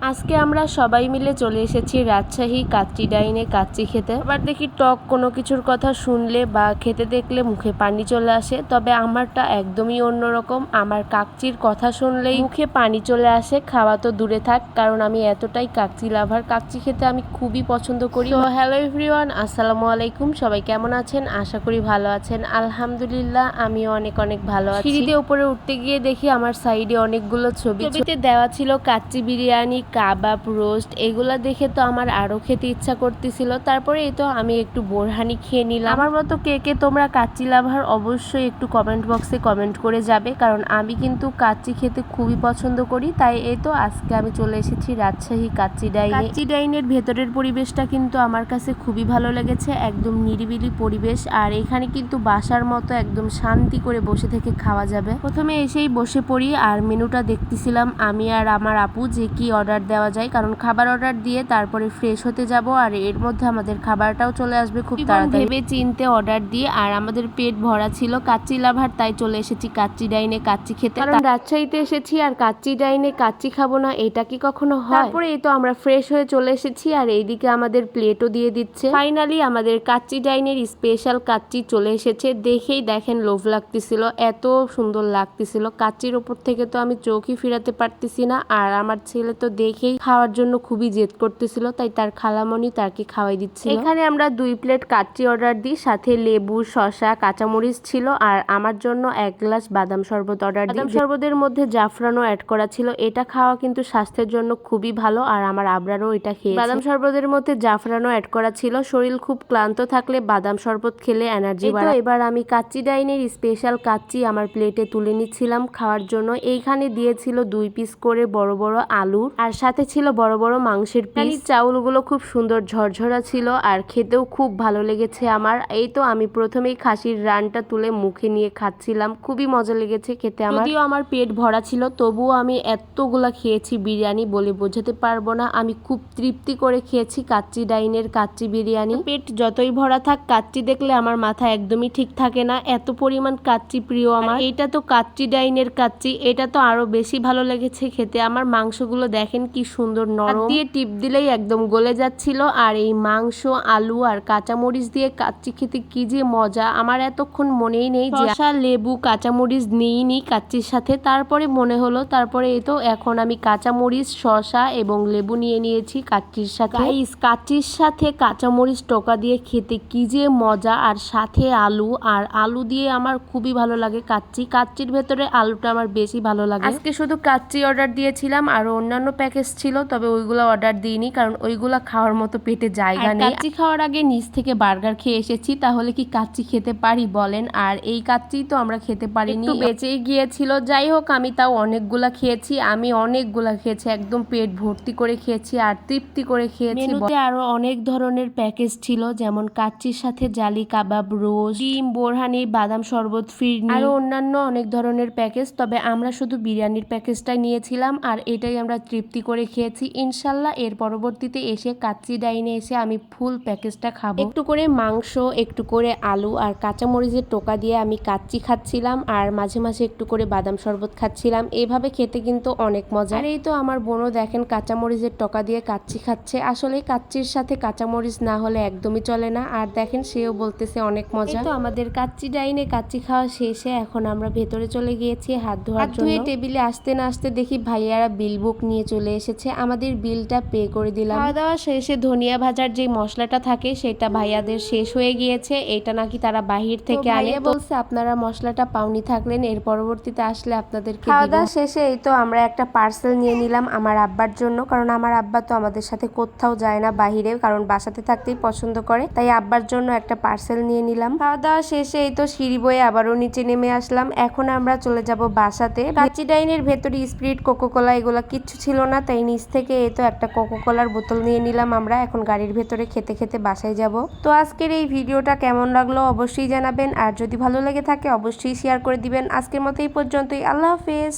আজকে আমরা সবাই মিলে চলে এসেছি রাজশাহী কাচ্চি ডাইনে কাচ্চি খেতে। আবার দেখি টক কোনো কিছুর কথা শুনলে বা খেতে দেখলে মুখে পানি চলে আসে, তবে আমারটা একদমই অন্যরকম। আমার কাকচির কথা শুনলেই মুখে পানি চলে আসে, খাওয়া তো দূরে থাক, কারণ আমি এতটাই কাকচি লাভার। কাকচি খেতে আমি খুবই পছন্দ করি। তো হ্যালো এভরিওয়ান আসসালামু আলাইকুম। সবাই কেমন আছেন? আশা করি ভালো আছেন। আলহামদুলিল্লাহ, আমিও অনেক অনেক ভালো আছি। সিঁড়ি দিয়ে উপরে উঠতে গিয়ে দেখি আমার সাইডে অনেকগুলো ছবি। ছবিতে দেওয়া ছিল কাচ্চি বিরিয়ানি কাবাব রোস্ট এগুলো দেখে তো আমার আরও খেতে ইচ্ছা করতেছিল। তারপরে এই তো আমি একটু বোরহানি খেয়ে নিলাম। আমার মতো কে কে তোমরা কাচ্চি লাভার অবশ্যই একটু কমেন্ট বক্সে কমেন্ট করে যাবে কারণ আমি কিন্তু কাচ্চি খেতে খুবই পছন্দ করি। তাই এই তো আজকে আমি চলে এসেছি রাজশাহী কাচ্চি ডাইনে। কাচ্চি ডাইনের ভেতরের পরিবেশটা কিন্তু আমার কাছে খুবই ভালো লেগেছে একদম নিরিবিলি পরিবেশ। আর এখানে কিন্তু বাসার মতো একদম শান্তি করে বসে থেকে খাওয়া যাবে। প্রথমে এসেই বসে পড়ি আর মেনুটা দেখতেছিলাম আমি আর আমার আপু যে কি অর্ডার দেওয়া যায় কারণ খাবার অর্ডার দিয়ে তারপরে ফ্রেশ হতে যাব আর এর মধ্যে আমাদের খাবারটাও চলে আসবে খুব তাড়াতাড়ি। ভেবে চিনতে অর্ডার দিয়ে আর আমাদের পেট ভরা ছিল কাচ্চি লাভার তাই চলে এসেছি কাচ্চি ডাইনে কাচ্চি খেতে। কারণ রাজশাহীতে এসেছি আর কাচ্চি ডাইনে কাচ্চি খাব না এটা কি কখনো হয়? তারপরে এই তো আমরা ফ্রেশ হয়ে চলে এসেছি আর এইদিকে আমাদের প্লেটও দিয়ে দিচ্ছে। ফাইনালি আমাদের কাচ্চি ডাইনের স্পেশাল কাচ্চি চলে এসেছে দেখেই দেখেন লোভ লাগতেছিল এত সুন্দর লাগতেছিল। কাচ্চির ওপর থেকে তো আমি চোখই ফিরাতে পারতেছি না আর আমার ছেলে তো দেখেই খাওয়ার জন্য খুবই জেদ করতেছিল তাই তার খালামণি তাকে খাওয়াই দিচ্ছিল। এখানে আমরা দুই প্লেট কাচ্চি অর্ডার দিই সাথে লেবু শশা কাঁচামরিচ ছিল আর আমার জন্য এক গ্লাস বাদাম শরবত অর্ডার দিই। বাদাম শরবতের মধ্যে জাফরানও অ্যাড করা ছিল এটা খাওয়া কিন্তু স্বাস্থ্যের জন্য খুবই ভালো আর আমার আবরারও এটা খেয়ে বাদাম শরবতের মধ্যে জাফরানও অ্যাড করা ছিল শরীর খুব ক্লান্ত থাকলে বাদাম শরবত খেলে এনার্জি বাড়ে এবার আমি কাচ্চি ডাইনের স্পেশাল কাচ্চি আমার প্লেটে তুলে নিচ্ছিলাম খাওয়ার জন্য। এইখানে দিয়েছিল দুই পিস করে বড় বড় আলুর। আর সাথে ছিল বড় বড় মাংসের পিস চাউলগুলো খুব সুন্দর ঝরঝরা ছিল আর খেতেও খুব ভালো লেগেছে আমার। এই তো আমি প্রথমেই খাসির রানটা তুলে মুখে নিয়ে খাচ্ছিলাম। খুবই মজা লেগেছে খেতে আমার। যদিও আমার পেট ভরা ছিল তবুও আমি এতগুলা খেয়েছি বিরিয়ানি বলে বোঝাতে পারব না। আমি খুব তৃপ্তি করে খেয়েছি কাচ্চি ডাইনের কাচ্চি বিরিয়ানি। পেট যতই ভরা থাক কাচ্চি দেখলে আমার মাথা একদমই ঠিক থাকে না। এত পরিমাণ কাচ্চি প্রিয় আমার। এটা তো কাচ্চি ডাইনের কাচ্চি এটা তো আরও বেশি ভালো লেগেছে খেতে। আমার মাংসগুলো দেখেন কি সুন্দর নরম। দিয়ে টিপ দিলেই একদম গলে যাচ্ছিল। আর এই মাংস আলু আর কাঁচামরিচ দিয়ে কাচ্চি খেতে কি যে মজা। আমার এতক্ষণ মনেই নেই যে শসা লেবু কাঁচামরিচ নিইনি কাচ্চির সাথে। তারপরে মনে হলো তারপরে এই তো এখন আমি কাঁচামরিচ শসা এবং লেবু নিয়ে নিয়েছি কাচ্চির সাথে। কাচ্চির সাথে কাঁচামরিচ টোকা দিয়ে খেতে কি যে মজা। আর সাথে আলু আর আলু দিয়ে আমার খুবই ভালো লাগে কাচ্চি। কাচ্চির ভেতরে আলুটা আমার বেশি ভালো লাগে। আজকে শুধু কাচ্চি অর্ডার দিয়েছিলাম আর অন্যান্য প্যাকেজ ছিল তবে ওইগুলো অর্ডার দিইনি কারণ ওইগুলো খাওয়ার মতো পেটে জায়গা নেই। কাচ্চি খাওয়ার আগে নিচ থেকে বার্গার খেয়ে এসেছি তাহলে কি কাচ্চি খেতে পারি বলেন? আর এই কাচ্চি তো আমরা খেতে পারিনি। বেঁচেই গিয়েছিল যাই হোক আমি তাও অনেকগুলা খেয়েছি আমি অনেকগুলা খেয়েছি একদম পেট ভর্তি করে খেয়েছি আর তৃপ্তি করে খেয়েছি। আরও অনেক ধরনের প্যাকেজ ছিল যেমন কাচ্চির সাথে জালি কাবাব রোজ ডিম বোরহানি বাদাম শরবত ফিরনি। আরও অন্যান্য অনেক ধরনের প্যাকেজ তবে আমরা শুধু বিরিয়ানির প্যাকেজটাই নিয়েছিলাম আর এটাই আমরা তৃপ্তি করে খেয়েছি। ইনশাল্লাহ এর পরবর্তীতে এসে কাচ্চি ডাইনে এসে আমি ফুল প্যাকেজটা খাব। একটু করে মাংস একটু করে আলু আর কাঁচামরিচের টোকা দিয়ে আমি কাচ্চি খাচ্ছিলাম আর মাঝে মাঝে একটু করে বাদাম শরবত খাচ্ছিলাম। এইভাবে খেতে কিন্তু অনেক মজা। আর এই তো আমার বোনও দেখেন কাঁচামরিচের টোকা দিয়ে কাচ্চি খাচ্ছে। আসলে কাচ্চির সাথে কাঁচামরিচ না হলে একদমই চলে না। আর দেখেন সেও বলতেছে অনেক মজা। তো আমাদের কাচ্চি ডাইনে কাচ্চি খাওয়া শেষে এখন আমরা ভেতরে চলে গিয়েছি হাত ধোয়ার জন্য। টেবিলে আসতে না আসতে দেখি ভাইয়ারা বিল বুক নিয়ে চলে এসেছে আমাদের বিলটা পে করে দিলাম। খাওয়া দাওয়া শেষে ধনিয়া ভাজার যে মশলাটা থাকে সেটা ভাইয়াদের শেষ হয়ে গিয়েছে। এটা নাকি তারা বাহির থেকে আনে। বলছে আপনারা মশলাটা পাওনি থাকলেন এর পরবর্তীতে আসলে আপনাদেরকে খাওয়া দাওয়া শেষে এই তো আমরা একটা পার্সেল নিয়ে নিলাম আমার আব্বার জন্য কারণ আমার আব্বা তো আমাদের সাথে কোথাও যায় না বাহিরে কারণ বাসাতে থাকতেই পছন্দ করে। তাই আব্বার জন্য একটা পার্সেল নিয়ে নিলাম। খাওয়া দাওয়া শেষে এই তো সিঁড়ি বয়ে আবারও নিচে নেমে আসলাম। এখন আমরা চলে যাব বাসাতে। বাচ্চি ডাইনের ভেতরে স্প্রিট কোকোকোলা এগুলো কিচ্ছু ছিল না। তাই নিচ থেকে এই তো একটা কোকোকোলার বোতল নিয়ে নিলাম, আমরা এখন গাড়ির ভেতরে খেতে খেতে বাসায় যাব। তো আজকের এই ভিডিওটা কেমন লাগল অবশ্যই জানাবেন, আর যদি ভালো লেগে থাকে অবশ্যই শেয়ার করে দিবেন। আজকের মতো এই পর্যন্তই, আল্লাহ হাফেজ।